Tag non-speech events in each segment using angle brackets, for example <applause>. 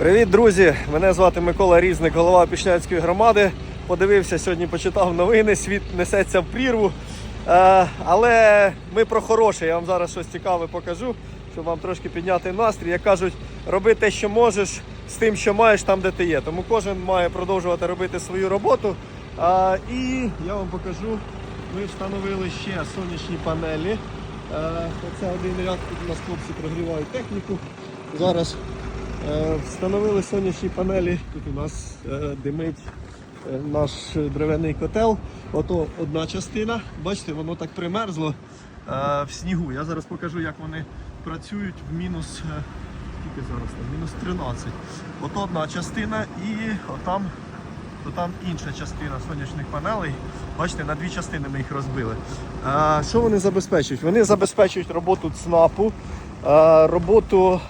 Привіт, друзі! Мене звати Микола Різник, голова Пішняцької громади. Подивився сьогодні, почитав новини. Світ несеться в прірву. Е, але ми про хороше. Я вам зараз щось цікаве покажу, щоб вам трошки підняти настрій. Як кажуть, роби те, що можеш, з тим, що маєш там, де ти є. Тому кожен має продовжувати робити свою роботу. Е, і я вам покажу. Ми встановили ще сонячні панелі. Е, Оце один ряд тут у нас хлопці прогрівають техніку. Зараз Встановили сонячні панелі. Тут у нас е, димить е, наш дерев'яний котел. Ото одна частина. Бачите, воно так примерзло е, в снігу. Я зараз покажу, як вони працюють в мінус. е, Скільки зараз там? Мінус 13. Ото одна частина і отам, отам інша частина сонячних панелей. Бачите, на дві частини ми їх розбили. Е, Що вони забезпечують? Вони забезпечують роботу ЦНАПу, е, роботу.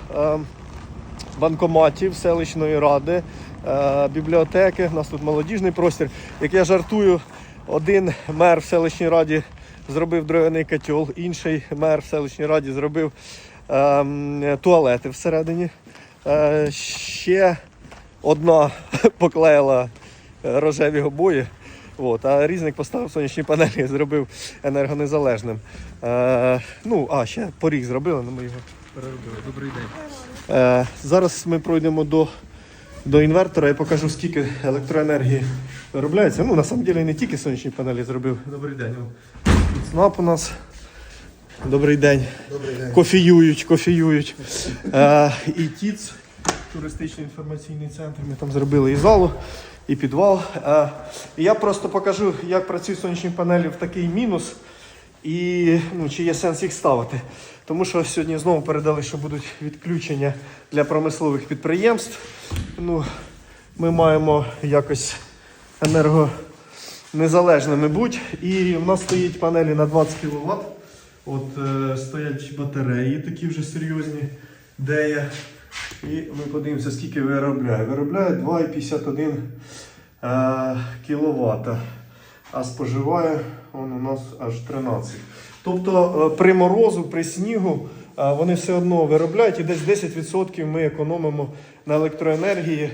Банкоматів селищної ради, е, бібліотеки. У нас тут молодіжний простір. Як я жартую, один мер в селищній раді зробив дров'яний котел, інший мер в селищній раді зробив ем, туалети всередині. Е, ще одна <laughs> поклеїла рожеві обої. От, а різник поставив сонячні панелі і зробив енергонезалежним. Е, ну, а, ще поріг зробили, але ми його. Добрий день. Е, зараз ми пройдемо до, до інвертора і покажу, скільки електроенергії виробляється. Ну, на самом деле не тільки сонячні панелі зробив. Добрий день. СНАП у нас. Добрий день. Добрий день. Кофіюють, кофіюють. Е, і ТІЦ, туристичний інформаційний центр. Ми там зробили і залу, і підвал. Е, і я просто покажу, як працюють сонячні панелі в такий мінус. І ну, чи є сенс їх ставити. Тому що сьогодні знову передали, що будуть відключення для промислових підприємств. Ну, ми маємо якось енергонезалежними бути. І в нас стоїть панелі на 20 кВт. От е, стоять батареї такі вже серйозні, дея. І ми подивимося, скільки виробляє. Виробляє 2,51 е, кВт, а споживає он у нас аж 13. Тобто е, при морозу, при снігу е, вони все одно виробляють і десь 10% ми економимо на електроенергії.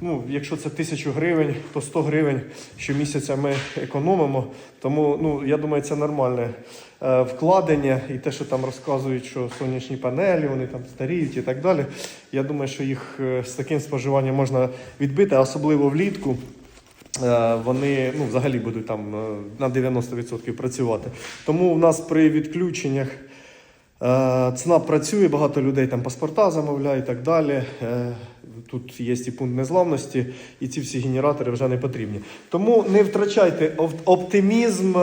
Ну, якщо це тисячу гривень, то 100 гривень щомісяця ми економимо. Тому ну, я думаю, це нормальне е, вкладення. І те, що там розказують, що сонячні панелі, вони там старіють і так далі. Я думаю, що їх е, з таким споживанням можна відбити, особливо влітку. Е, Вони ну, взагалі будуть там е, на 90% працювати. Тому в нас при відключеннях е, ЦНАП працює, багато людей там паспорта замовляють і так далі. Тут є і пункт незламності, і ці всі генератори вже не потрібні. Тому не втрачайте оптимізм.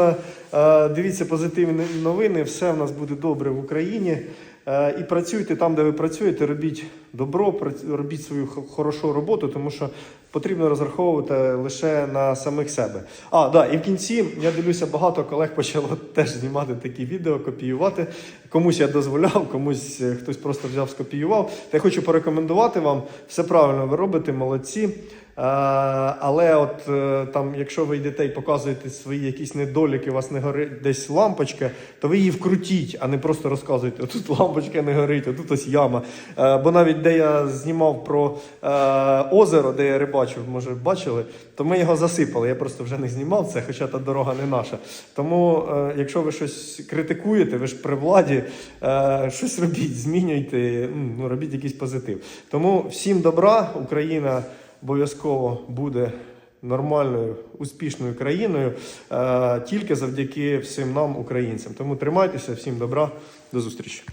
Дивіться позитивні новини, все в нас буде добре в Україні. Е, І працюйте там, де ви працюєте, робіть добро, робіть свою хорошу роботу, тому що потрібно розраховувати лише на самих себе. А, да, і в кінці я дивлюся, багато колег почало <laughs> теж знімати такі відео, копіювати. Комусь я дозволяв, комусь е, хтось просто взяв, скопіював. Та я хочу порекомендувати вам, все правильно ви робите, молодці. Е, Але от е, там, якщо ви йдете і показуєте свої якісь недоліки, у вас не горить десь лампочка, то ви її вкрутіть, а не просто розказуєте, тут лампочка не горить, тут ось яма. Е, Бо навіть де я знімав про озеро, де я рибачив, може бачили, то ми його засипали. Я просто вже не знімав це, хоча та дорога не наша. Тому, якщо ви щось критикуєте, ви ж при владі, щось робіть, змінюйте, ну, робіть якийсь позитив. Тому всім добра, Україна обов'язково буде нормальною, успішною країною е, тільки завдяки всім нам, українцям. Тому тримайтеся, всім добра, до зустрічі.